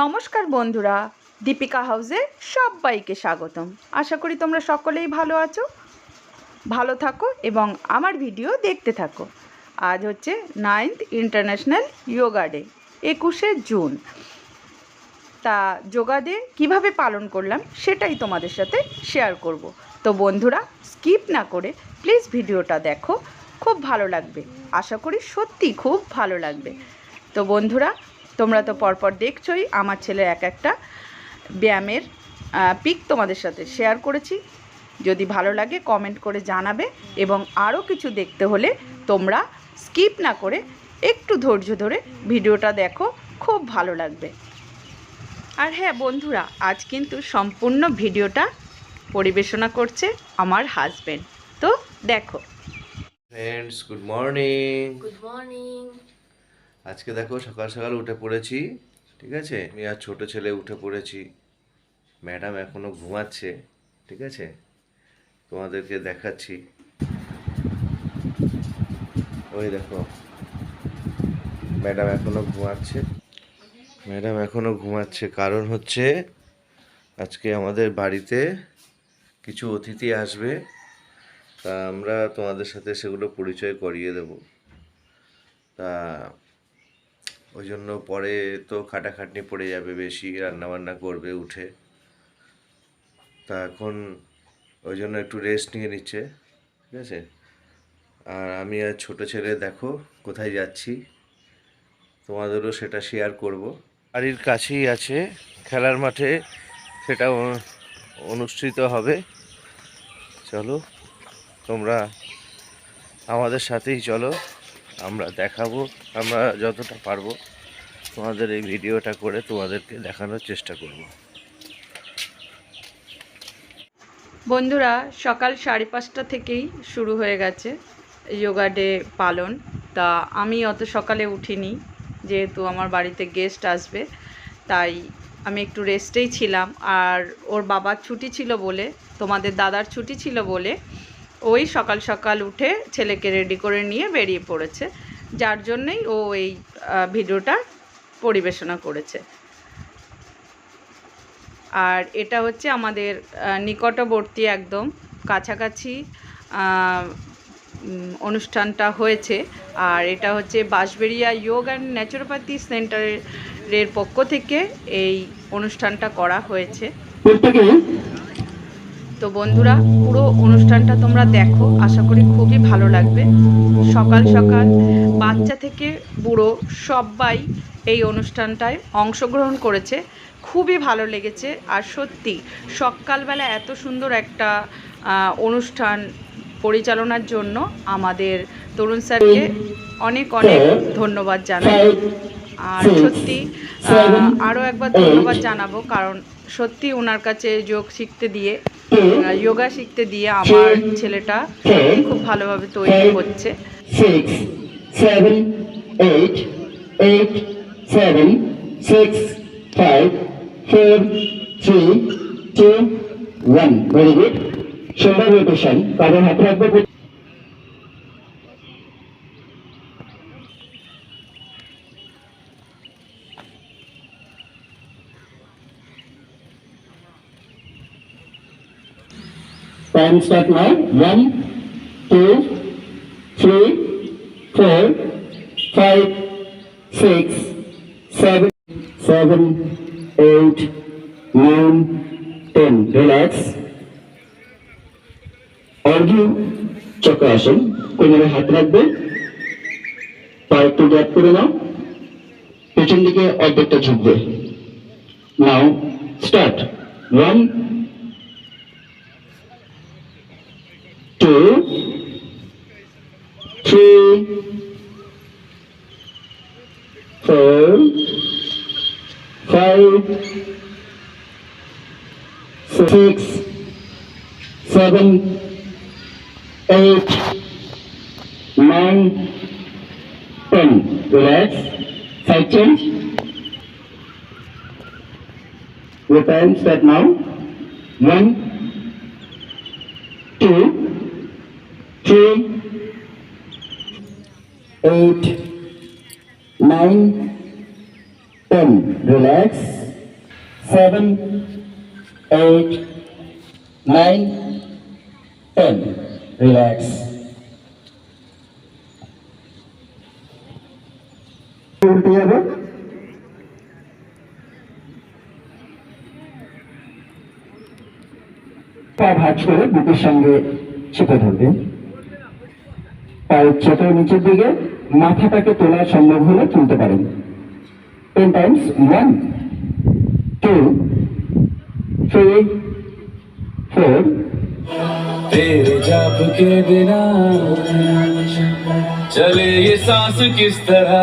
নমস্কার বন্ধুরা, দীপিকা হাউসে সবাইকে স্বাগতম। আশা করি তোমরা সকলেই ভালো আছো। ভালো থাকো এবং আমার ভিডিও দেখতে থাকো। আজ হচ্ছে নাইন্থ ইন্টারন্যাশনাল যোগা ডে একুশে জুন। তা যোগা ডে কীভাবে পালন করলাম সেটাই তোমাদের সাথে শেয়ার করব। তো বন্ধুরা স্কিপ না করে প্লিজ ভিডিওটা দেখো, খুব ভালো লাগবে। আশা করি সত্যি খুব ভালো লাগবে। তো বন্ধুরা তোমরা তো পরপর দেখছোই আমার ছেলের এক একটা ব্যায়ামের পিক তোমাদের সাথে শেয়ার করেছি। যদি ভালো লাগে কমেন্ট করে জানাবে এবং আরও কিছু দেখতে হলে তোমরা স্কিপ না করে একটু ধৈর্য ধরে ভিডিওটা দেখো খুব ভালো লাগবে। আর হ্যাঁ বন্ধুরা আজ কিন্তু সম্পূর্ণ ভিডিওটা পরিবেশনা করছে আমার হাজবেন্ড তো দেখো। Friends good morning good morning আজকে দেখো সকাল সকাল উঠে পড়েছি, ঠিক আছে? আমি আর ছোটো ছেলে উঠে পড়েছি। ম্যাডাম এখনও ঘুমাচ্ছে, ঠিক আছে? তোমাদেরকে দেখাচ্ছি। ওই দেখো, ম্যাডাম এখনও ঘুমাচ্ছে। ম্যাডাম এখনও ঘুমাচ্ছে, কারণ হচ্ছে আজকে আমাদের বাড়িতে কিছু অতিথি আসবে, তা আমরা তোমাদের সাথে সেগুলো পরিচয় করিয়ে দেব। তা ওই জন্য পরে তো খাটাখাটনি পড়ে যাবে বেশি, রান্নাবান্না করবে, উঠে। তা এখন ওই জন্য একটু রেস্ট নিয়ে নিচ্ছে, ঠিক আছে? আর আমি আর ছোটো ছেলে দেখো কোথায় যাচ্ছি, তোমাদেরও সেটা শেয়ার করব। বাড়ির কাছেই আছে, খেলার মাঠে সেটা অনুষ্ঠিত হবে। চলো, তোমরা আমাদের সাথেই চলো। আমরা দেখাবো, আমরা যতটা পারব তোমাদের এই ভিডিওটা করে তোমাদেরকে দেখানোর চেষ্টা করব। বন্ধুরা, সকাল সাড়ে পাঁচটা থেকেই শুরু হয়ে গেছে যোগা ডে পালন। তা আমি অত সকালে উঠিনি, যেহেতু আমার বাড়িতে গেস্ট আসবে, তাই আমি একটু রেস্টেই ছিলাম। আর ওর বাবার ছুটি ছিল বলে, তোমাদের দাদার ছুটি ছিল বলে ওই সকাল সকাল উঠে ছেলেকে রেডি করে নিয়ে বেরিয়ে পড়েছে। যার জন্যই ও এই ভিডিওটা পরিবেশনা করেছে। আর এটা হচ্ছে আমাদের নিকটবর্তী একদম কাছাকাছি অনুষ্ঠানটা হয়েছে। আর এটা হচ্ছে বাঁশবেড়িয়া যোগ অ্যান্ড ন্যাচুরোপ্যাথি সেন্টারের পক্ষ থেকে এই অনুষ্ঠানটা করা হয়েছে। তো বন্ধুরা, পুরো অনুষ্ঠানটা তোমরা দেখো। আশা করি খুবই ভালো লাগবে। সকাল সকাল বাচ্চা থেকে বুড়ো সবাই এই অনুষ্ঠানটায় অংশগ্রহণ করেছে। খুবই ভালো লেগেছে। আর সত্যি, সকালবেলা এত সুন্দর একটা অনুষ্ঠান পরিচালনার জন্য আমাদের তরুণ স্যারকে অনেক অনেক ধন্যবাদ জানাই। আর সত্যি আরও একবার ধন্যবাদ জানাব, কারণ সত্যি ওনার কাছে যোগ শিখতে দিয়ে যোগা শিখতে দিয়ে আমার ছেলেটা খুব ভালোভাবে তৈরি হচ্ছে six, seven, eight, eight, seven, Time start now. One, two, three, four, five, six, seven, seven, eight, nine, ten. Relax. অর্ঘ্য চক্র আসন কোমরে হাত রাখবে পা একটু গ্যাপ করে নাও পেছন দিকে অর্ধেকটা ঝুঁকবে now start one two, three, four, five, six, seven, eight, nine, ten. Relax. Side change. Your time now. One, two, three, eight, nine, ten. Relax. seven, eight, nine, ten. Relax. উল্টে পা ভাঁজ করে বুকের সঙ্গে চেপে ধরবে পায়ের ছোট নিচের দিকে মাথাটাকে তোলা সম্ভব হলে তুলতে পারেন ten times one two three four तेरे जाप के बिना चले ये सांस किस तरह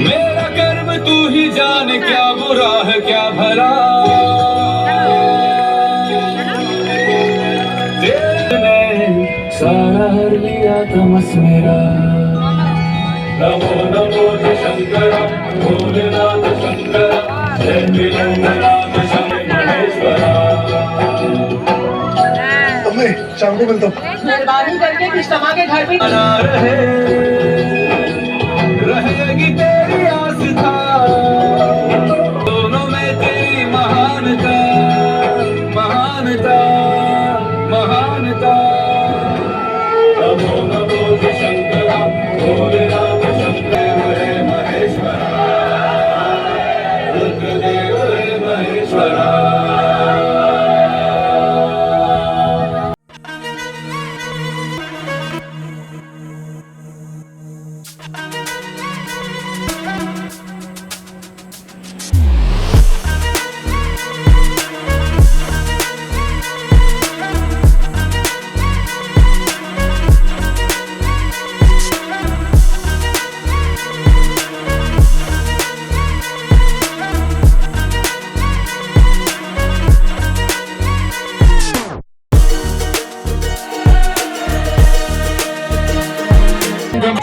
मेरा कर्म तू ही जान क्या बुरा है क्या भला सारा हर लिया तमस मेरा। नमो नमो शंकर भोलेनाथ शंकर जय विरंगनाथ शंकर महेश्वरा। मेहरबानी करके कृष्णमा के घर पे रहे रहेगी तेरी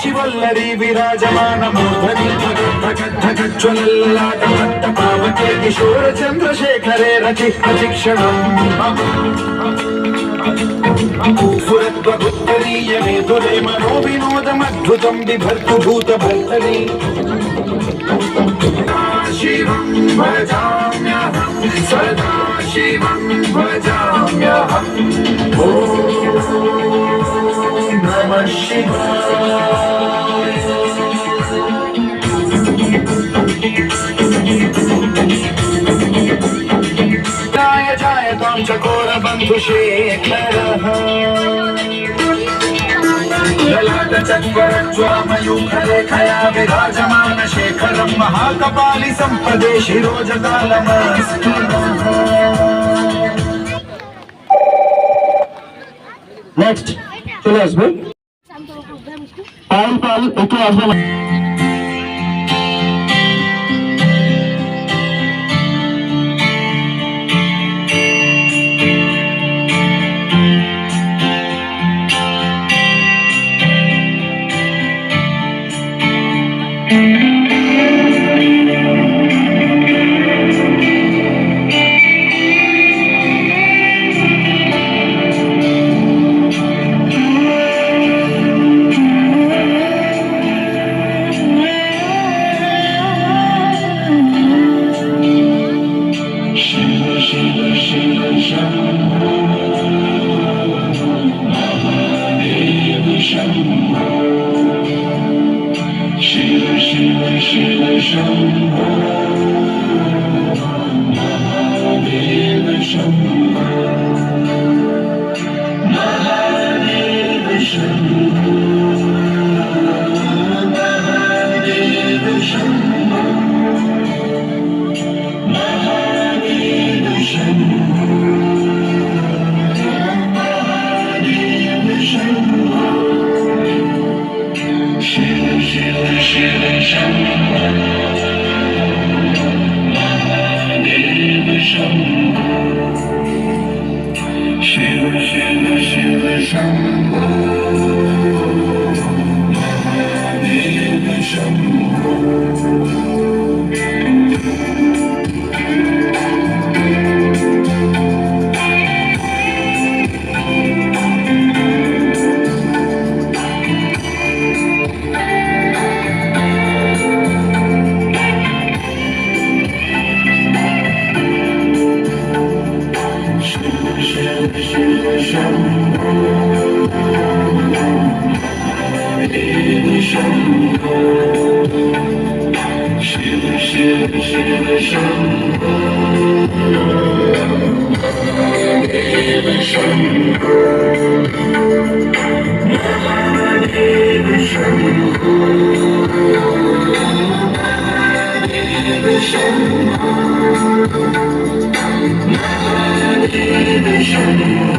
కాచివల్లరి విరాజమాన మోధని జ్వలల్లాట పట్ట పావకే కిశోర చంద్రశేఖరే రచి ప్రతిక్షణం పూపురత్వగుత్తరీయ మేధురే మనో వినోదమద్భుతం బిభర్తు భూత భర్తని शिवं भजाम्यहं सदा शिवं भजाम्यहम् नमः शिवाय जाय त्वां चकोरबन्धुशेखरः विराजमान शेखरं महाकपालि सम्पदे शिरोजकालमस्तु नेक्स्ट चलो আসবে ఆయిల్ పాలు ఎక్కువ అవసరం পাল পাল একটু আসবে না। আজকে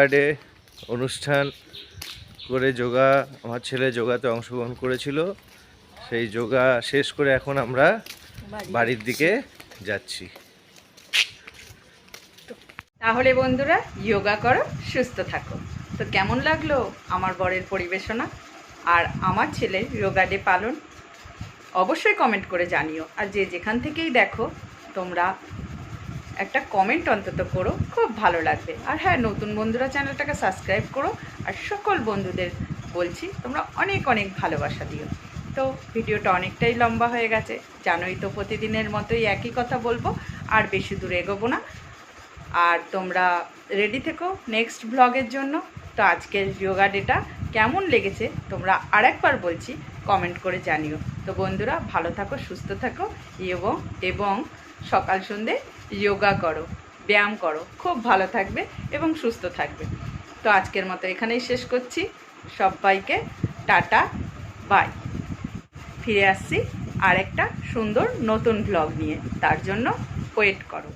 যোগা ডে অনুষ্ঠান করে যোগা আমার ছেলে যোগাতে অংশগ্রহণ করেছিল। সেই যোগা শেষ করে এখন আমরা বাড়ির দিকে যাচ্ছি। তাহলে বন্ধুরা যোগা করো সুস্থ থাকো। তো কেমন লাগল আমার বরের পরিবেশনা আর আমার ছেলের যোগা ডে পালন? অবশ্যই কমেন্ট করে জানিও। আর যে যেখান থেকেই দেখো তোমরা একটা কমেন্ট অন্তত করো, খুব ভালো লাগবে। আর হ্যাঁ নতুন বন্ধুরা চ্যানেলটাকে সাবস্ক্রাইব করো, আর সকল বন্ধুদের বলছি, তোমরা অনেক অনেক ভালোবাসা দিও। তো ভিডিওটা অনেকটাই লম্বা হয়ে গেছে, জানোই তো প্রতিদিনের মতোই একই কথা বলব, আর বেশি দূর এগোবো না। আর তোমরা রেডি থেকো নেক্সট ব্লগের জন্য। তো আজকের যোগা ডেটা কেমন লেগেছে তোমরা আরেকবার বলছি কমেন্ট করে জানিও। তো বন্ধুরা, ভালো থাকো, সুস্থ থাকো, এবং এবং সকাল সন্ধে যোগা করো, ব্যায়াম করো, খুব ভালো থাকবে এবং সুস্থ থাকবে। তো আজকের মতো এখানেই শেষ করছি। সবাইকে টাটা বাই ফিরে আসছি আরেকটা সুন্দর নতুন ব্লগ নিয়ে। তার জন্য ওয়েট করো।